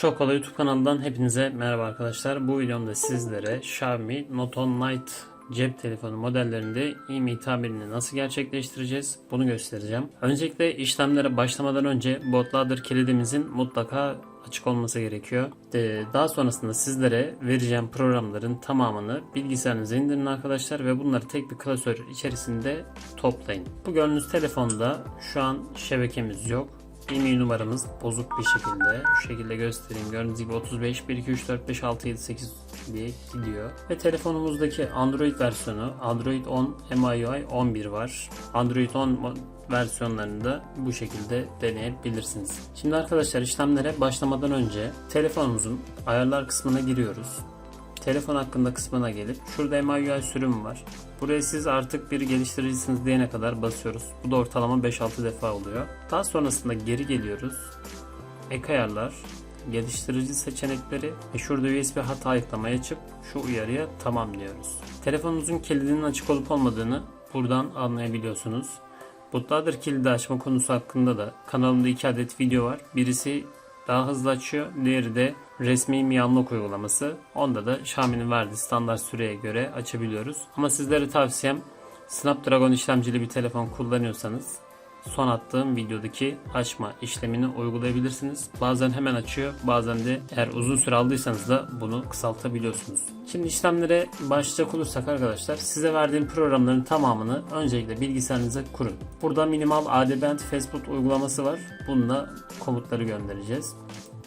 Çok kolay YouTube kanalından hepinize merhaba arkadaşlar. Bu videomda sizlere Xiaomi Note 10 Lite cep telefonu modellerinde IMEI tabirini nasıl gerçekleştireceğiz bunu göstereceğim. Öncelikle işlemlere başlamadan önce bootloader kilidimizin mutlaka açık olması gerekiyor. Ee, Daha sonrasında sizlere vereceğim programların tamamını bilgisayarınıza indirin arkadaşlar ve bunları tek bir klasör içerisinde toplayın. Bu gördüğünüz telefonda şu an şebekemiz yok. IMEI numaramız bozuk bir şekilde. Şu şekilde göstereyim. Gördüğünüz gibi 35 1 2 3 4 5 6 7 8 diye gidiyor. Ve telefonumuzdaki Android versiyonu Android 10 MIUI 11 var. Android 10 mo- versiyonlarını da bu şekilde deneyebilirsiniz. Şimdi arkadaşlar işlemlere başlamadan önce telefonumuzun ayarlar kısmına giriyoruz. Telefon hakkında kısmına gelip şurada MIUI sürüm var. Buraya siz artık bir geliştiricisiniz diyene kadar basıyoruz. Bu da ortalama 5-6 defa oluyor. Daha sonrasında geri geliyoruz. Ek ayarlar, geliştirici seçenekleri ve şurada USB hata ayıklamaya açıp şu uyarıya tamam diyoruz. Telefonunuzun kilidinin açık olup olmadığını buradan anlayabiliyorsunuz. Bootloader kilidi açma konusu hakkında da kanalımda iki adet video var. Birisi daha hızlı açıyor. Diğeri de resmi Mi Unlock uygulaması. Onda da Xiaomi'nin verdiği standart süreye göre açabiliyoruz. Ama sizlere tavsiyem Snapdragon işlemcili bir telefon kullanıyorsanız son attığım videodaki açma işlemini uygulayabilirsiniz. Bazen hemen açıyor, bazen de eğer uzun süre aldıysanız da bunu kısaltabiliyorsunuz. Şimdi işlemlere başlayacak olursak arkadaşlar size verdiğim programların tamamını öncelikle bilgisayarınıza kurun. Burada minimal ADBand Facebook uygulaması var. Bununla komutları göndereceğiz.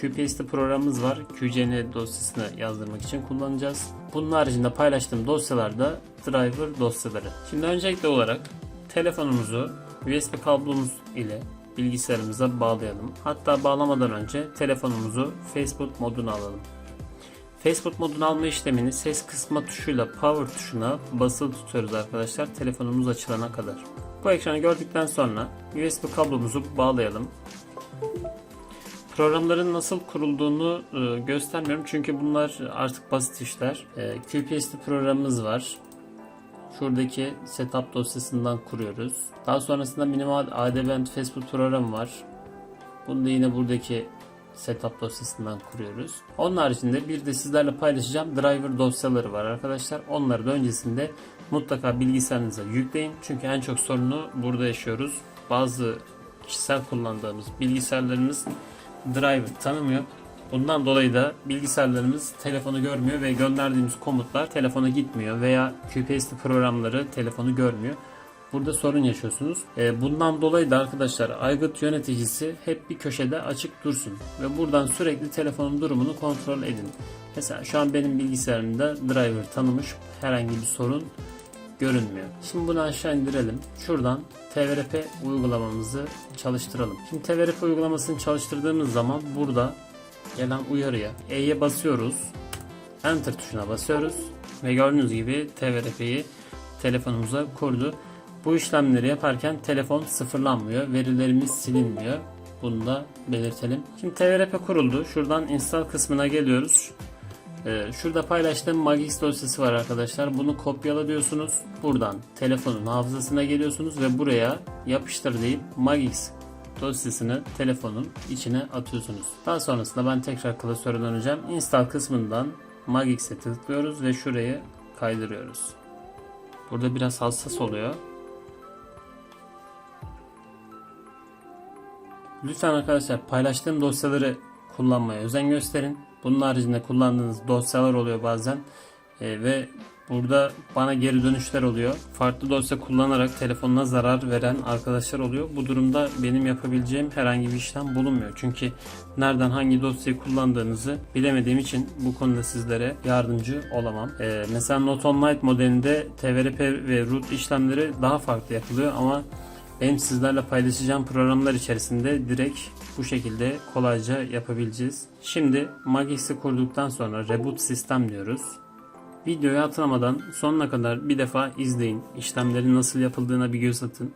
QPS'te programımız var. QCN dosyasını yazdırmak için kullanacağız. Bunun haricinde paylaştığım dosyalarda driver dosyaları. Şimdi öncelikli olarak telefonumuzu USB kablomuz ile bilgisayarımıza bağlayalım. Hatta bağlamadan önce telefonumuzu Facebook moduna alalım. Facebook modunu alma işlemini ses kısma tuşuyla power tuşuna basılı tutuyoruz arkadaşlar telefonumuz açılana kadar. Bu ekranı gördükten sonra USB kablomuzu bağlayalım. Programların nasıl kurulduğunu e, göstermiyorum çünkü bunlar artık basit işler. E, QPS'li programımız var. Şuradaki setup dosyasından kuruyoruz. Daha sonrasında minimal ADBand Facebook programı var. Bunu da yine buradaki setup dosyasından kuruyoruz. Onun haricinde bir de sizlerle paylaşacağım driver dosyaları var arkadaşlar. Onları da öncesinde mutlaka bilgisayarınıza yükleyin. Çünkü en çok sorunu burada yaşıyoruz. Bazı kişisel kullandığımız bilgisayarlarımız driver tanımıyor. Bundan dolayı da bilgisayarlarımız telefonu görmüyor ve gönderdiğimiz komutlar telefona gitmiyor veya QPS'li programları telefonu görmüyor. Burada sorun yaşıyorsunuz. Ee, Bundan dolayı da arkadaşlar aygıt yöneticisi hep bir köşede açık dursun ve buradan sürekli telefonun durumunu kontrol edin. Mesela şu an benim bilgisayarımda driver tanımış herhangi bir sorun görünmüyor. Şimdi bunu aşağı indirelim. Şuradan TVRP uygulamamızı çalıştıralım. Şimdi TVRP uygulamasını çalıştırdığımız zaman burada gelen uyarıya E'ye basıyoruz. Enter tuşuna basıyoruz. Ve gördüğünüz gibi TVRP'yi telefonumuza kurdu. Bu işlemleri yaparken telefon sıfırlanmıyor. Verilerimiz silinmiyor. Bunu da belirtelim. Şimdi TVRP kuruldu. Şuradan install kısmına geliyoruz. Ee, şurada paylaştığım Magix dosyası var arkadaşlar. Bunu kopyala diyorsunuz. Buradan telefonun hafızasına geliyorsunuz ve buraya yapıştır deyip Magix dosyasını telefonun içine atıyorsunuz. Daha sonrasında ben tekrar klasöre döneceğim. Install kısmından Magix'e tıklıyoruz ve şurayı kaydırıyoruz. Burada biraz hassas oluyor. Lütfen arkadaşlar paylaştığım dosyaları kullanmaya özen gösterin. Bunun haricinde kullandığınız dosyalar oluyor bazen Ee, ve burada bana geri dönüşler oluyor. Farklı dosya kullanarak telefonuna zarar veren arkadaşlar oluyor. Bu durumda benim yapabileceğim herhangi bir işlem bulunmuyor. Çünkü nereden hangi dosyayı kullandığınızı bilemediğim için bu konuda sizlere yardımcı olamam. Ee, mesela Note On Lite modelinde TVRP ve root işlemleri daha farklı yapılıyor ama benim sizlerle paylaşacağım programlar içerisinde direkt bu şekilde kolayca yapabileceğiz. Şimdi Magix'i kurduktan sonra Reboot Sistem diyoruz. Videoyu atlamadan sonuna kadar bir defa izleyin. İşlemlerin nasıl yapıldığına bir göz atın.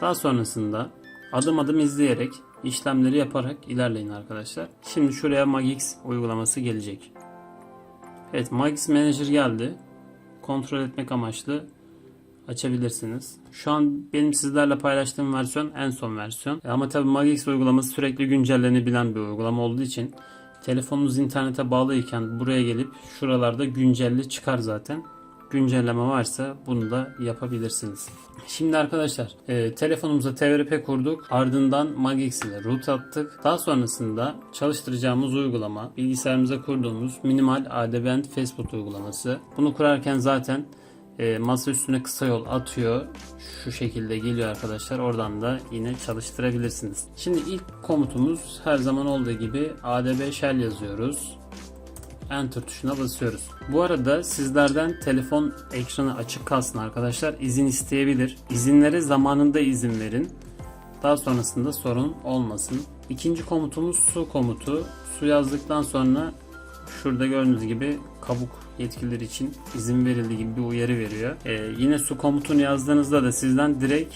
Daha sonrasında adım adım izleyerek işlemleri yaparak ilerleyin arkadaşlar. Şimdi şuraya Magix uygulaması gelecek. Evet Magix Manager geldi. Kontrol etmek amaçlı açabilirsiniz. Şu an benim sizlerle paylaştığım versiyon en son versiyon. Ama tabi Magix uygulaması sürekli güncellenebilen bir uygulama olduğu için telefonunuz internete bağlıyken buraya gelip şuralarda güncelli çıkar zaten. Güncelleme varsa bunu da yapabilirsiniz. Şimdi arkadaşlar e, telefonumuza TVRP kurduk. Ardından Magix ile root attık. Daha sonrasında çalıştıracağımız uygulama bilgisayarımıza kurduğumuz minimal ADBand Facebook uygulaması. Bunu kurarken zaten e, masa üstüne kısa yol atıyor. Şu şekilde geliyor arkadaşlar. Oradan da yine çalıştırabilirsiniz. Şimdi ilk komutumuz her zaman olduğu gibi adb shell yazıyoruz. Enter tuşuna basıyoruz. Bu arada sizlerden telefon ekranı açık kalsın arkadaşlar. izin isteyebilir. İzinlere zamanında izin verin. Daha sonrasında sorun olmasın. İkinci komutumuz su komutu. Su yazdıktan sonra şurada gördüğünüz gibi kabuk yetkilileri için izin verildi gibi bir uyarı veriyor. Ee, yine su komutunu yazdığınızda da sizden direkt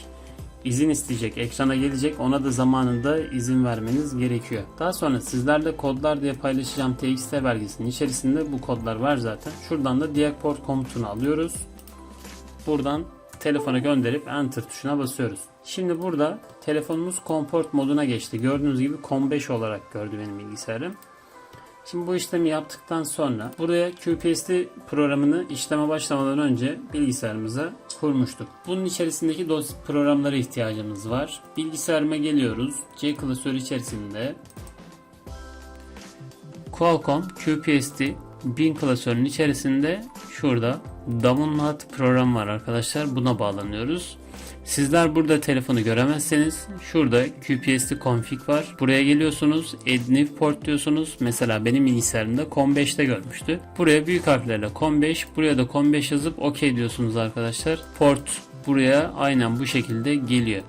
izin isteyecek, ekrana gelecek. Ona da zamanında izin vermeniz gerekiyor. Daha sonra sizlerle kodlar diye paylaşacağım TXT belgesinin içerisinde bu kodlar var zaten. Şuradan da diag port komutunu alıyoruz. Buradan telefona gönderip enter tuşuna basıyoruz. Şimdi burada telefonumuz comport moduna geçti. Gördüğünüz gibi COM5 olarak gördü benim bilgisayarım. Şimdi bu işlemi yaptıktan sonra buraya QPST programını işleme başlamadan önce bilgisayarımıza kurmuştuk. Bunun içerisindeki dosya programlara ihtiyacımız var. Bilgisayarıma geliyoruz. C klasörü içerisinde Qualcomm QPST 1000 klasörünün içerisinde şurada Download program var arkadaşlar. Buna bağlanıyoruz. Sizler burada telefonu göremezseniz şurada QPST config var. Buraya geliyorsunuz. Add port diyorsunuz. Mesela benim bilgisayarımda COM5'te görmüştü. Buraya büyük harflerle COM5 buraya da COM5 yazıp OK diyorsunuz arkadaşlar. Port buraya aynen bu şekilde geliyor.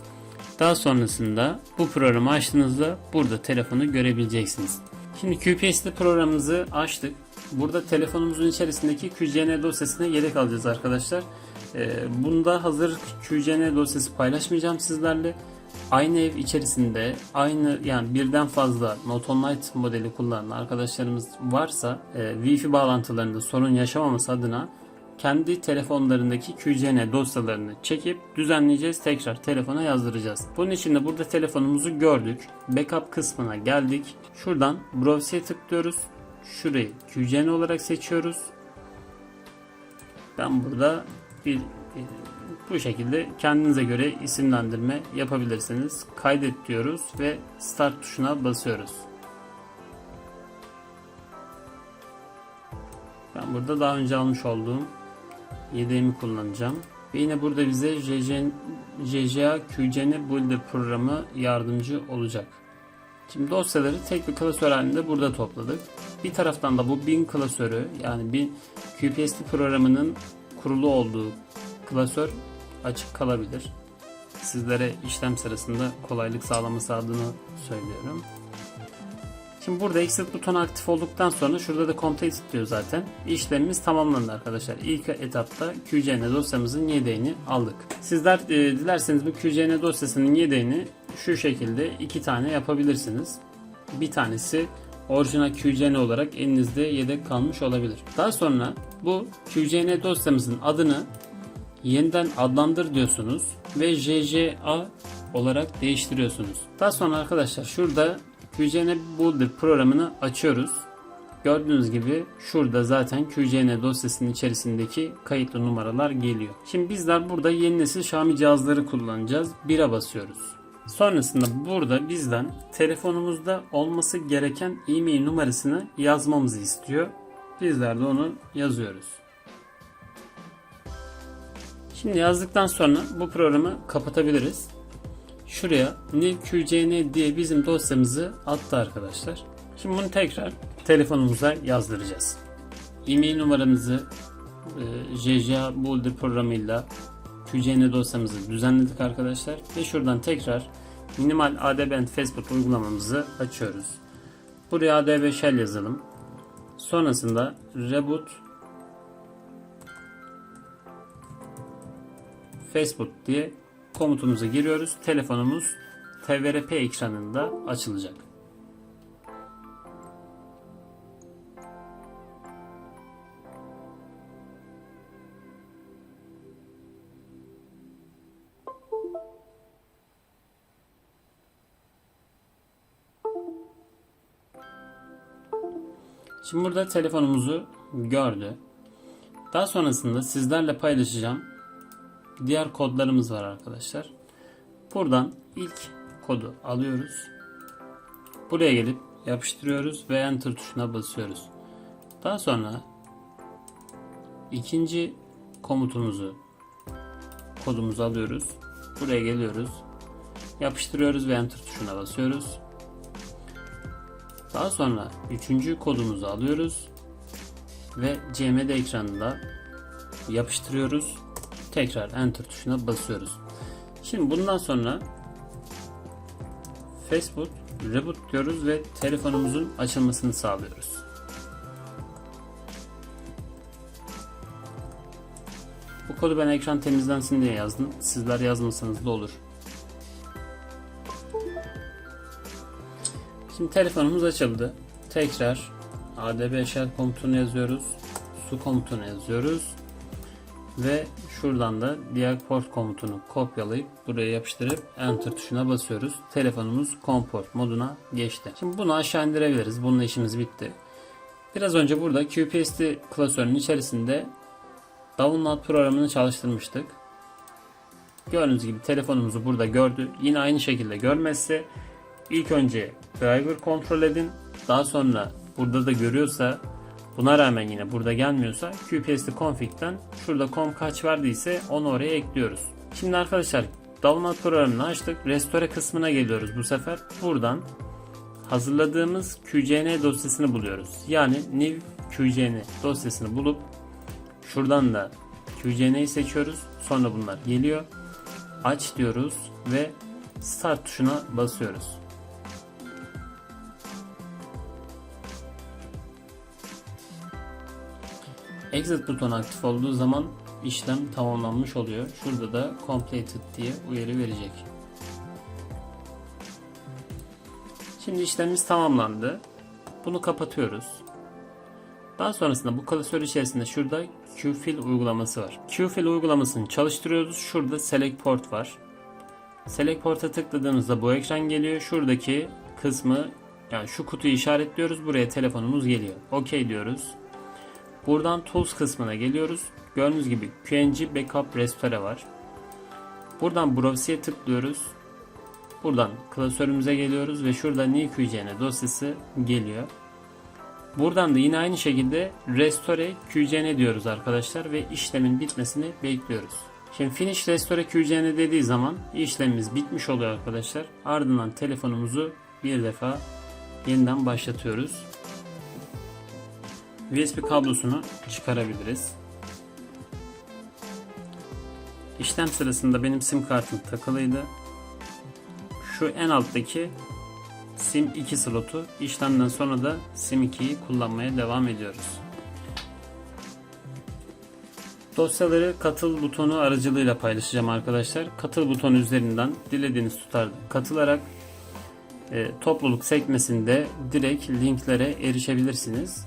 Daha sonrasında bu programı açtığınızda burada telefonu görebileceksiniz. Şimdi QPST programımızı açtık. Burada telefonumuzun içerisindeki QCN dosyasına yedek alacağız arkadaşlar. Ee, bunda hazır QCN dosyası paylaşmayacağım sizlerle. Aynı ev içerisinde aynı yani birden fazla Noton Light modeli kullanan arkadaşlarımız varsa e, Wi-Fi bağlantılarında sorun yaşamaması adına kendi telefonlarındaki QCN dosyalarını çekip düzenleyeceğiz. Tekrar telefona yazdıracağız. Bunun için de burada telefonumuzu gördük. Backup kısmına geldik. Şuradan Browse'ye tıklıyoruz. Şurayı QCN olarak seçiyoruz. Ben burada bir bu şekilde kendinize göre isimlendirme yapabilirsiniz. Kaydet diyoruz ve start tuşuna basıyoruz. Ben burada daha önce almış olduğum yedeğimi kullanacağım. Ve yine burada bize JJA QCN Builder programı yardımcı olacak. Şimdi dosyaları tek bir klasör halinde burada topladık. Bir taraftan da bu bin klasörü yani bir QPST programının kurulu olduğu klasör açık kalabilir. Sizlere işlem sırasında kolaylık sağlaması adına söylüyorum. Şimdi burada exit butonu aktif olduktan sonra şurada da complete diyor zaten. İşlemimiz tamamlandı arkadaşlar. İlk etapta QCN dosyamızın yedeğini aldık. Sizler e, dilerseniz bu QCN dosyasının yedeğini şu şekilde iki tane yapabilirsiniz. Bir tanesi orijinal QCN olarak elinizde yedek kalmış olabilir. Daha sonra bu QCN dosyamızın adını yeniden adlandır diyorsunuz ve JJA olarak değiştiriyorsunuz. Daha sonra arkadaşlar şurada QCN Builder programını açıyoruz. Gördüğünüz gibi şurada zaten QCN dosyasının içerisindeki kayıtlı numaralar geliyor. Şimdi bizler burada yeni nesil Xiaomi cihazları kullanacağız. 1'e basıyoruz. Sonrasında burada bizden telefonumuzda olması gereken e-mail numarasını yazmamızı istiyor. Bizler de onu yazıyoruz. Şimdi yazdıktan sonra bu programı kapatabiliriz. Şuraya nqcn diye bizim dosyamızı attı arkadaşlar. Şimdi bunu tekrar telefonumuza yazdıracağız. E-mail numaramızı e, JJA Boulder programıyla QCN dosyamızı düzenledik arkadaşlar. Ve şuradan tekrar minimal ADBand Facebook uygulamamızı açıyoruz. Buraya ADB shell yazalım. Sonrasında reboot Facebook diye komutumuza giriyoruz. Telefonumuz TVRP ekranında açılacak. Şimdi burada telefonumuzu gördü. Daha sonrasında sizlerle paylaşacağım diğer kodlarımız var arkadaşlar. Buradan ilk kodu alıyoruz. Buraya gelip yapıştırıyoruz ve enter tuşuna basıyoruz. Daha sonra ikinci komutumuzu kodumuzu alıyoruz. Buraya geliyoruz. Yapıştırıyoruz ve enter tuşuna basıyoruz. Daha sonra üçüncü kodumuzu alıyoruz ve CMD ekranında yapıştırıyoruz. Tekrar enter tuşuna basıyoruz. Şimdi bundan sonra Facebook reboot diyoruz ve telefonumuzun açılmasını sağlıyoruz. Bu kodu ben ekran temizlensin diye yazdım. Sizler yazmasanız da olur. Şimdi telefonumuz açıldı. Tekrar adb shell komutunu yazıyoruz. Su komutunu yazıyoruz. Ve şuradan da diğer port komutunu kopyalayıp buraya yapıştırıp enter tuşuna basıyoruz. Telefonumuz comport moduna geçti. Şimdi bunu aşağı indirebiliriz. Bununla işimiz bitti. Biraz önce burada QPST klasörünün içerisinde download programını çalıştırmıştık. Gördüğünüz gibi telefonumuzu burada gördü. Yine aynı şekilde görmezse ilk önce driver kontrol edin. Daha sonra burada da görüyorsa buna rağmen yine burada gelmiyorsa QPST config'den şurada com kaç verdiyse onu oraya ekliyoruz. Şimdi arkadaşlar download programını açtık. Restore kısmına geliyoruz bu sefer. Buradan hazırladığımız QCN dosyasını buluyoruz. Yani new QCN dosyasını bulup şuradan da QCN'yi seçiyoruz. Sonra bunlar geliyor. Aç diyoruz ve start tuşuna basıyoruz. Exit butonu aktif olduğu zaman işlem tamamlanmış oluyor. Şurada da completed diye uyarı verecek. Şimdi işlemimiz tamamlandı. Bunu kapatıyoruz. Daha sonrasında bu klasör içerisinde şurada QFill uygulaması var. QFill uygulamasını çalıştırıyoruz. Şurada Select Port var. Select Port'a tıkladığımızda bu ekran geliyor. Şuradaki kısmı yani şu kutuyu işaretliyoruz. Buraya telefonumuz geliyor. OK diyoruz. Buradan Tools kısmına geliyoruz. Gördüğünüz gibi QNG Backup Restore var. Buradan Browse'ye tıklıyoruz. Buradan klasörümüze geliyoruz ve şurada New QCN dosyası geliyor. Buradan da yine aynı şekilde Restore QCN diyoruz arkadaşlar ve işlemin bitmesini bekliyoruz. Şimdi Finish Restore QCN dediği zaman işlemimiz bitmiş oluyor arkadaşlar. Ardından telefonumuzu bir defa yeniden başlatıyoruz. USB kablosunu çıkarabiliriz. İşlem sırasında benim sim kartım takılıydı. Şu en alttaki sim 2 slotu işlemden sonra da sim 2'yi kullanmaya devam ediyoruz. Dosyaları katıl butonu aracılığıyla paylaşacağım arkadaşlar. Katıl butonu üzerinden dilediğiniz tutarda katılarak e, topluluk sekmesinde direkt linklere erişebilirsiniz.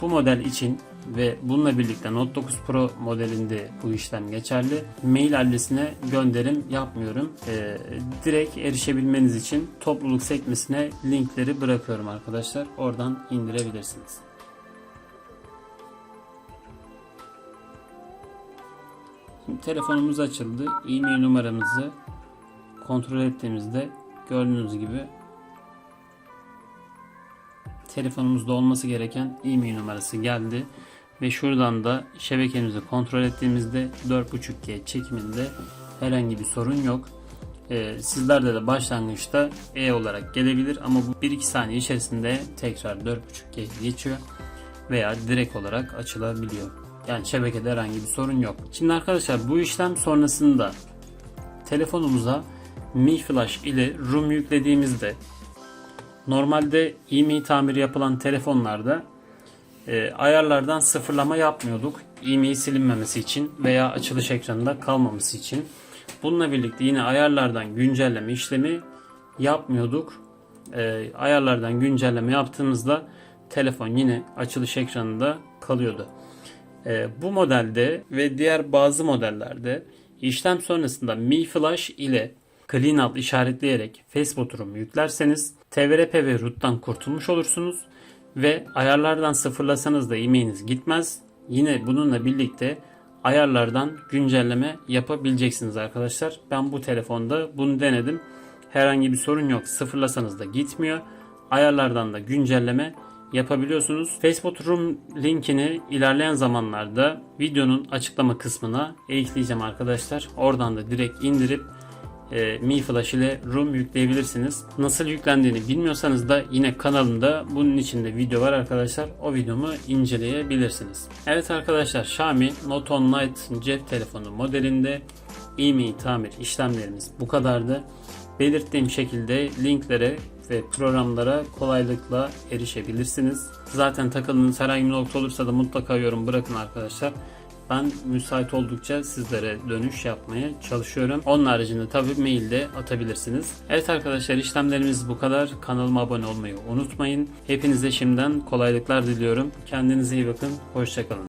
Bu model için ve bununla birlikte Note 9 Pro modelinde bu işlem geçerli. Mail adresine gönderim yapmıyorum. Ee, direkt erişebilmeniz için topluluk sekmesine linkleri bırakıyorum arkadaşlar. Oradan indirebilirsiniz. Şimdi telefonumuz açıldı. E-mail numaramızı kontrol ettiğimizde gördüğünüz gibi telefonumuzda olması gereken e-mail numarası geldi. Ve şuradan da şebekemizi kontrol ettiğimizde 4.5G çekiminde herhangi bir sorun yok. Ee, sizlerde de başlangıçta E olarak gelebilir ama bu 1-2 saniye içerisinde tekrar 4.5G geçiyor veya direkt olarak açılabiliyor. Yani şebekede herhangi bir sorun yok. Şimdi arkadaşlar bu işlem sonrasında telefonumuza Mi Flash ile ROM yüklediğimizde Normalde IMEI tamiri yapılan telefonlarda e, ayarlardan sıfırlama yapmıyorduk. IMEI silinmemesi için veya açılış ekranında kalmaması için. Bununla birlikte yine ayarlardan güncelleme işlemi yapmıyorduk. E, ayarlardan güncelleme yaptığımızda telefon yine açılış ekranında kalıyordu. E, bu modelde ve diğer bazı modellerde işlem sonrasında Mi Flash ile Clean Out işaretleyerek Facebook durumu yüklerseniz TVRP ve root'tan kurtulmuş olursunuz Ve ayarlardan sıfırlasanız da e-mailiniz gitmez. Yine bununla birlikte ayarlardan güncelleme yapabileceksiniz arkadaşlar. Ben bu telefonda bunu denedim. Herhangi bir sorun yok. Sıfırlasanız da gitmiyor. Ayarlardan da güncelleme yapabiliyorsunuz. Facebook Room linkini ilerleyen zamanlarda videonun açıklama kısmına ekleyeceğim arkadaşlar. Oradan da direkt indirip e, Mi Flash ile Room yükleyebilirsiniz. Nasıl yüklendiğini bilmiyorsanız da yine kanalımda bunun içinde video var arkadaşlar. O videomu inceleyebilirsiniz. Evet arkadaşlar Xiaomi Note 10 Lite cep telefonu modelinde IMEI tamir işlemlerimiz bu kadardı. Belirttiğim şekilde linklere ve programlara kolaylıkla erişebilirsiniz. Zaten takıldığınız herhangi bir nokta olursa da mutlaka yorum bırakın arkadaşlar. Ben müsait oldukça sizlere dönüş yapmaya çalışıyorum. Onun haricinde tabi mailde atabilirsiniz. Evet arkadaşlar işlemlerimiz bu kadar. Kanalıma abone olmayı unutmayın. Hepinize şimdiden kolaylıklar diliyorum. Kendinize iyi bakın. Hoşçakalın.